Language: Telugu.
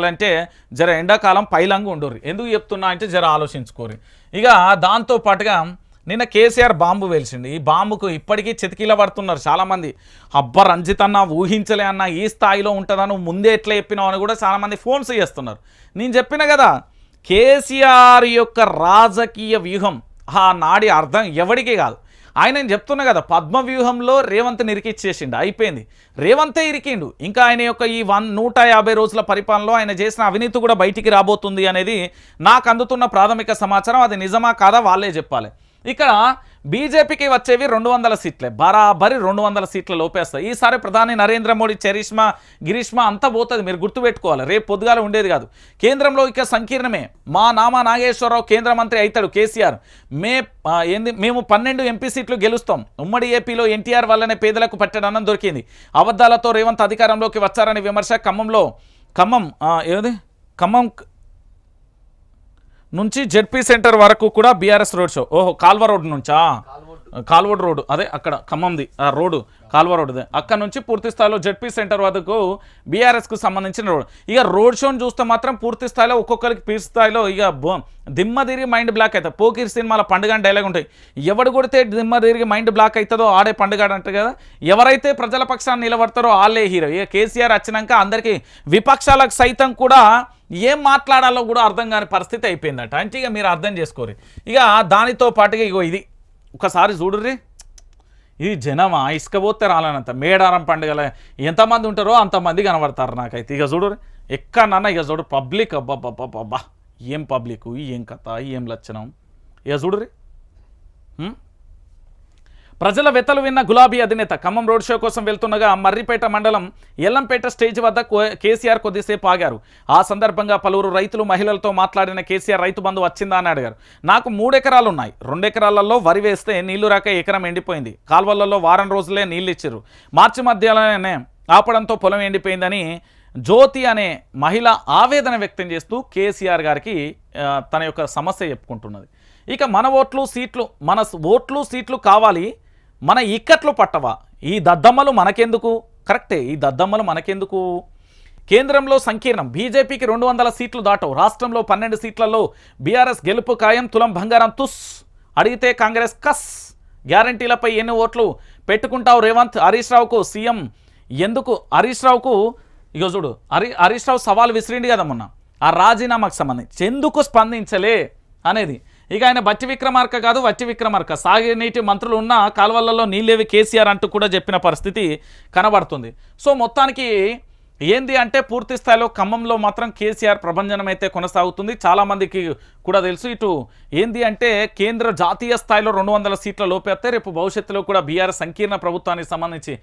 అంటే జర ఎండాకాలం పైలంగా ఉండరు ఎందుకు చెప్తున్నా అంటే జర ఆలోచించుకోరు ఇక దాంతో పాటుగా నిన్న కేసీఆర్ బాంబు వెలిసింది. ఈ బాంబుకు ఇప్పటికీ చితికిల పడుతున్నారు చాలామంది. అబ్బా రంజిత్ అన్న ఊహించలే అన్న ఈ స్థాయిలో ఉంటుందని ముందే ఎట్లా చెప్పినావు అని కూడా చాలామంది ఫోన్స్ చేస్తున్నారు. నేను చెప్పిన కదా కేసీఆర్ యొక్క రాజకీయ వ్యూహం ఆ నాడి అర్థం ఎవడికి కాదు. ఆయన నేను చెప్తున్నా కదా పద్మ వ్యూహంలో రేవంత్ నిరికిచ్చేసిండు అయిపోయింది. రేవంతే ఇరికిండు. ఇంకా ఆయన యొక్క ఈ వన్ నూట యాభై రోజుల పరిపాలనలో ఆయన చేసిన అవినీతి కూడా బయటికి రాబోతుంది అనేది నాకు అందుతున్న ప్రాథమిక సమాచారం అది నిజమా కాదా వాళ్ళే చెప్పాలి. ఇక్కడ బీజేపీకి వచ్చేవి రెండు వందల సీట్లే. బరాబరి రెండు వందల సీట్ల లోపేస్తాయి. ఈసారి ప్రధాని నరేంద్ర మోడీ చరిష్మా గిరీష్మా అంతా పోతుంది. మీరు గుర్తుపెట్టుకోవాలి. రేపు పొద్దుగాల ఉండేది కాదు. కేంద్రంలో ఇక సంకీర్ణమే. మా నామా నాగేశ్వరరావు కేంద్ర మంత్రి అవుతాడు కేసీఆర్. మే ఏంది మేము పన్నెండు ఎంపీ సీట్లు గెలుస్తాం. ఉమ్మడి ఏపీలో ఎన్టీఆర్ వల్లనే పేదలకు పట్టడన్నం దొరికింది. అబద్ధాలతో రేవంత్ అధికారంలోకి వచ్చారనే విమర్శ ఖమ్మంలో ఖమ్మం ఏది? ఖమ్మం నుంచి జెడ్పీ సెంటర్ వరకు కూడా బీఆర్ఎస్ రోడ్ షో ఓహో కాల్వ రోడ్ నుంచా? కాల్వోడ్ రోడ్ అదే అక్కడ ఖమ్మంది ఆ రోడ్డు కాల్వ రోడ్డుదే అక్కడ నుంచి పూర్తి స్థాయిలో జెడ్పీ సెంటర్ వరకు బీఆర్ఎస్కు సంబంధించిన రోడ్ ఇక రోడ్ షోని చూస్తే మాత్రం పూర్తి స్థాయిలో ఒక్కొక్కరికి పీర్ స్థాయిలో ఇక బో- దిమ్మ తిరిగి మైండ్ బ్లాక్ అవుతుంది పోకిరి సినిమాల పండుగ అని డైలాగ్ ఉంటాయి. ఎవడు కొడితే దిమ్మ తిరిగి మైండ్ బ్లాక్ అవుతుందో ఆడే పండుగ అంటారు కదా. ఎవరైతే ప్రజల పక్షాన్ని నిలబడతారో వాళ్ళే హీరో. ఇక కేసీఆర్ వచ్చినాక అందరికీ విపక్షాలకు సైతం కూడా ఏం మాట్లాడాలో కూడా అర్థం కాని పరిస్థితి అయిపోయిందట. అంటే ఇక మీరు అర్థం చేసుకోరు ఇక దానితో పాటుగా ఇగో ఇది. ఒకసారి చూడుర్రి. ఇది జనమా ఇసుకపోతే రాలనంత. మేడారం పండుగల ఎంతమంది ఉంటారో అంతమంది కనబడతారు నాకైతే. ఇక చూడు ఎక్కడన్నా ఇక చూడు పబ్లిక్. అబ్బా ఏం పబ్లిక్? ఏం కథ? ఏం లక్షణం ఇక చూడుర్రి. ప్రజల వెతలు విన్న గులాబీ అధినేత ఖమ్మం రోడ్ షో కోసం వెళ్తుండగా మర్రిపేట మండలం ఎల్లంపేట స్టేజ్ వద్ద కో- కేసీఆర్ కొద్దిసేపు ఆగారు. ఆ సందర్భంగా పలువురు రైతులు మహిళలతో మాట్లాడిన కేసీఆర్ రైతు బంధు వచ్చిందా అని అడిగారు. నాకు మూడెకరాలు ఉన్నాయి రెండెకరాలలో వరి వేస్తే నీళ్ళు రాక ఎకరం ఎండిపోయింది. కాల్వలలో వారం రోజులే నీళ్ళు ఇచ్చారు మార్చి మధ్యలోనే ఆపడంతో పొలం ఎండిపోయిందని జ్యోతి అనే మహిళ ఆవేదన వ్యక్తం చేస్తూ కేసీఆర్ గారికి తన యొక్క సమస్య చెప్పుకుంటున్నది. ఇక మన ఓట్లు సీట్లు మన ఓట్లు సీట్లు కావాలి. మన ఇక్కట్లు పట్టవా? ఈ దద్దమ్మలు మనకెందుకు? కరెక్టే ఈ దద్దమ్మలు మనకెందుకు? కేంద్రంలో సంకీర్ణం. బీజేపీకి రెండు వందల సీట్లు దాటవు. రాష్ట్రంలో పన్నెండు సీట్లలో బీఆర్ఎస్ గెలుపు ఖాయం తులం బంగారం తుస్. అడిగితే కాంగ్రెస్ కస్. గ్యారంటీలపై ఎన్ని ఓట్లు పెట్టుకుంటావు రేవంత్? హరీష్ రావుకు సీఎం ఎందుకు? హరీష్ రావుకు ఇక చూడు హరి హరీష్ రావు సవాల్ విసిరిండి కదా మొన్న. ఆ రాజీనామాకు సంబంధించి. ఎందుకు స్పందించలే? అనేది. ఇక ఆయన బట్టి విక్రమార్క కాదు వట్టి విక్రమార్క. సాగునీటి మంత్రులు ఉన్న కాలువలలో నీళ్ళేవి కేసీఆర్ అంటూ కూడా చెప్పిన పరిస్థితి కనబడుతుంది. సో మొత్తానికి ఏంది అంటే పూర్తి స్థాయిలో ఖమ్మంలో మాత్రం కేసీఆర్ ప్రభంజనం అయితే కొనసాగుతుంది చాలామందికి కూడా తెలుసు ఇటు ఏంది అంటే కేంద్ర జాతీయ స్థాయిలో రెండు వందల సీట్ల లోపేస్తే రేపు భవిష్యత్తులో కూడా బీఆర్ సంకీర్ణ ప్రభుత్వానికి సంబంధించి